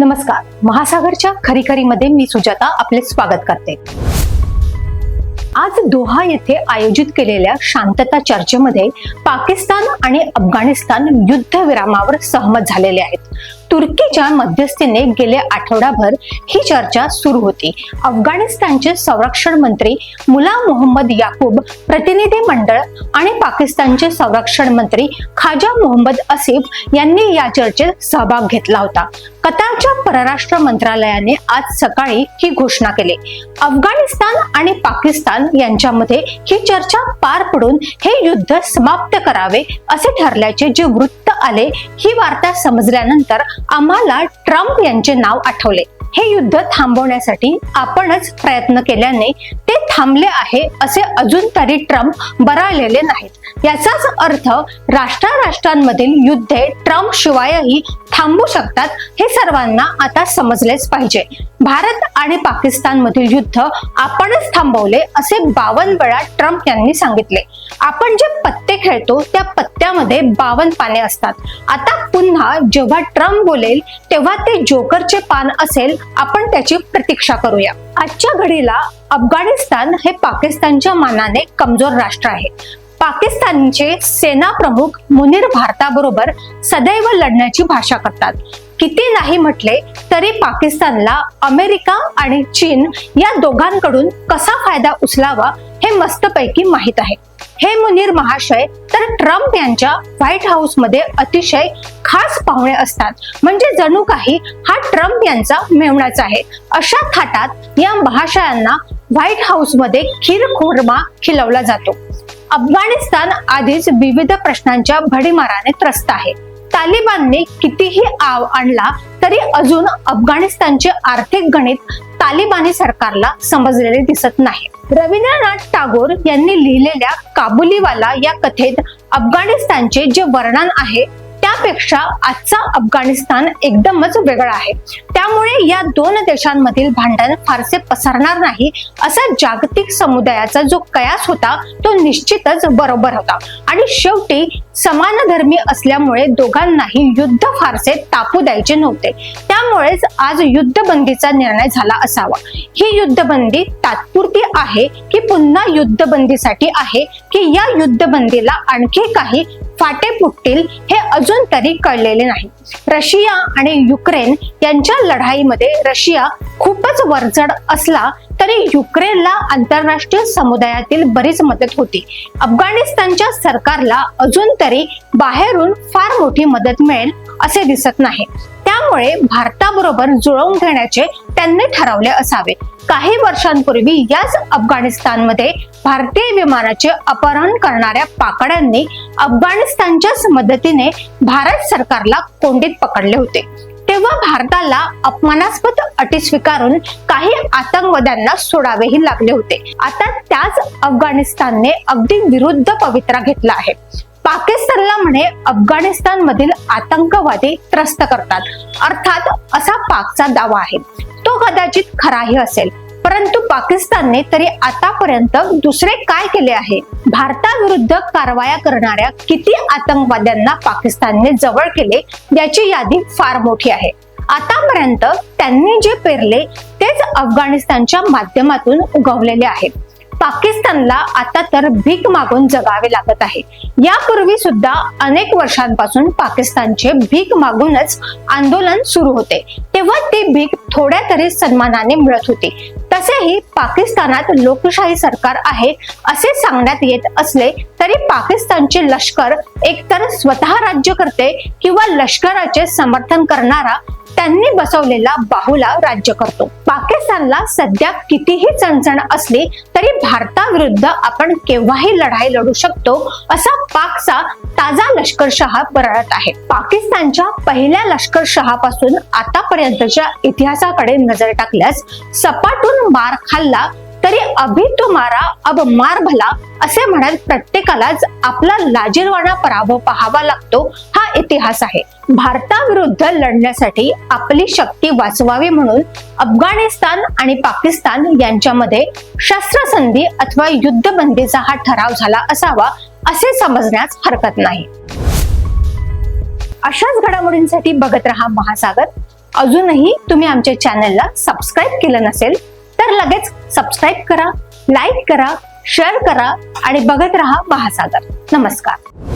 नमस्कार. महासागरच्या खरीखरीमध्ये मी सुजाता आपले स्वागत करते. आज दोहा येथे आयोजित केलेल्या शांतता चर्चेमध्ये पाकिस्तान आणि अफगाणिस्तान युद्धविरामावर सहमत झालेले आहेत. तुर्कीच्या मध्यस्थीने गेले आठवडाभर ही चर्चा सुरू होती. अफगाणिस्तानचे संरक्षण मंत्री मुला मोहम्मद याकूब प्रतिनिधी मंडळ आणि पाकिस्तानचे संरक्षण मंत्री खाजा मोहम्मद असिफ यांनी या चर्चेत सहभाग घेतला होता. कतारच्या परराष्ट्र मंत्रालयाने आज सकाळी ही घोषणा केली. अफगाणिस्तान आणि पाकिस्तान यांच्यामध्ये ही चर्चा पार पडून हे युद्ध समाप्त करावे असे ठरल्याचे जे वृत्त आले ही वार्ता समजल्यानंतर आम्हाला ट्रम्प यांचे नाव आठवले. हे युद्ध थांबवण्यासाठी आपणच प्रयत्न केल्याने थांबले आहे असे अजून तरी ट्रम्प बराळलेले नाहीत. याचाच अर्थ राष्ट्राराष्ट्रांमधील युद्धे ट्रम्प शिवायही थांबू शकतात हे सर्वांना आता समजलेच पाहिजे. भारत आणि पाकिस्तान मधील युद्ध आपणच थांबवले असे बावन वेळा ट्रम्प यांनी सांगितले. आपण जे पत्ते खेळतो त्या पत्त्यामध्ये बावन पाने असतात. आता पुन्हा जेव्हा ट्रम्प बोलेल तेव्हा ते जोकरचे पान असेल आपण त्याची प्रतीक्षा करूया. आजच्या घडीला अफगाणिस्तान हे पाकिस्तानच्या मानाने कमजोर राष्ट्र आहे. पाकिस्तानचे सेना प्रमुख मुनीर भारताबरोबर सदैव लढण्याची भाषा करतात. किती नाही म्हटले तरी पाकिस्तानला अमेरिका आणि चीन या दोघांकडून कसा फायदा उचलावा हे मस्तपैकी माहीत आहे. हे मुनीर महाशय तर ट्रम्प यांच्या व्हाईट हाऊसमध्ये अतिशय खास पाहुणे असतात. म्हणजे जणू काही हा ट्रम्प यांचा मेवणाच आहे. अशा थाटात या महाशयांना व्हाईट हाऊसमध्ये खीर खुर्मा खिलवला जातो. अफगाणिस्तान आधीच विविध प्रश्नांच्या भडीमाराने त्रस्त आहे. तालिबानने कितीही आव आणला तरी अजून अफगाणिस्तानचे आर्थिक गणित तालिबानी सरकारला समजलेले दिसत नाही. रवींद्रनाथ टागोर यांनी लिहिलेल्या काबुलीवाला या कथेत अफगाणिस्तानचे जे वर्णन आहे त्यापेक्षा आजचा अफगाणिस्तान एकदमच वेगळा आहे. त्यामुळे या दोन देशांमधील भांडण फारसे पसरणार नाही असा जागतिक समुदायाचा जो कयास होता तो निश्चितच बरोबर होता. आणि शेवटी समान धर्मी असल्यामुळे दोघांनाही युद्ध फारसे तापू द्यायचे नव्हते. त्यामुळेच आज युद्धबंदीचा निर्णय झाला असावा. ही युद्धबंदी तात्पुरती आहे की पुन्हा युद्धबंदीसाठी आहे की या युद्धबंदीला आणखी काही फाटे फुटतील हे अजून तरी कळलेले नाही. रशिया आणि युक्रेन यांच्या लढाईमध्ये रशिया खूपच वरचढ असला तरी युक्रेनला आंतरराष्ट्रीय समुदायातील बरीच मदत होती. अफगाणिस्तानच्या सरकारला अजून तरी बाहेरून फार मोठी मदत मिळेल असे दिसत नाही. त्यामुळे भारताबरोबर जुळवून घेण्याचे त्यांनी ठरवले असावे. काही वर्षांपूर्वी याच अफगाणिस्तानमध्ये भारतीय विमानाचे अपहरण करणाऱ्या पाकड्यांनी अफगाणिस्तानच्याच मदतीने भारत सरकारला कोंडीत पकडले होते. तेव्हा भारताला अपमानास्पद अटी स्वीकारून काही आतंकवाद्यांना सोडावेही लागले होते. आता त्याच अफगाणिस्तानने अगदी विरुद्ध पवित्रा घेतला आहे. पाकिस्तानला म्हणे अफगाणिस्तान मधील आतंकवादी त्रस्त करतात. अर्थात असा पाकचा दावा आहे. तो कदाचित खराही असेल. परंतु पाकिस्तानने तरी आतापर्यंत दुसरे काय केले आहे? भारताविरुद्ध कारवाया करणाऱ्या किती आतंकवाद्यांना पाकिस्तानने जवळ केले याची यादी फार मोठी आहे. आतापर्यंत त्यांनी जे पेरले तेच अफगाणिस्तानच्या माध्यमातून उगवलेले आहेत पाकिस्तानला आता तर भीक मागून जगावे लागत आहे. यापूर्वी सुद्धा अनेक वर्षांपासून पाकिस्तानचे भीक मागूनच आंदोलन सुरू होते. तेव्हा ती भीक थोड्या तरी सन्मानाने मिळत होती. तसेही पाकिस्तानात लोकशाही सरकार आहे असे सांगण्यात येत असले तरी पाकिस्तानचे लष्कर एकतर स्वतः राज्य करते किंवा लष्कराचे समर्थन करणारा त्यांनी बसवलेला बाहुला राज्य करतो. पाकिस्तानला सध्या कितीही चणचण असली तरी भारताविरुद्ध आपण केव्हाही लढाई लढू शकतो असा पाकचा ताजा लष्करशहा बरळत आहे. पाकिस्तानच्या पहिल्या लष्करशहापासून आतापर्यंतच्या इतिहासाकडे नजर टाकल्यास सपाटून मार खाल्ला तरी अभि तो मारा अब मार भला असे म्हणत प्रत्येकालाच आपला लाजीरवाणा पराभव पाहावा लागतो हा इतिहास आहे. भारताविरुद्ध लढण्यासाठी आपली शक्ती वाचवावी म्हणून अफगाणिस्तान आणि पाकिस्तान यांच्यामध्ये शस्त्रसंधी अथवा युद्धबंदीचा हा ठराव झाला असावा असे समजण्यास हरकत नाही. अशाच घडामोडींसाठी बघत रहा महासागर. अजूनही तुम्ही आमच्या चॅनलला सबस्क्राईब केलं नसेल तर लगेच सबस्क्राईब करा लाईक करा शेअर करा आणि बघत रहा महासागर. नमस्कार.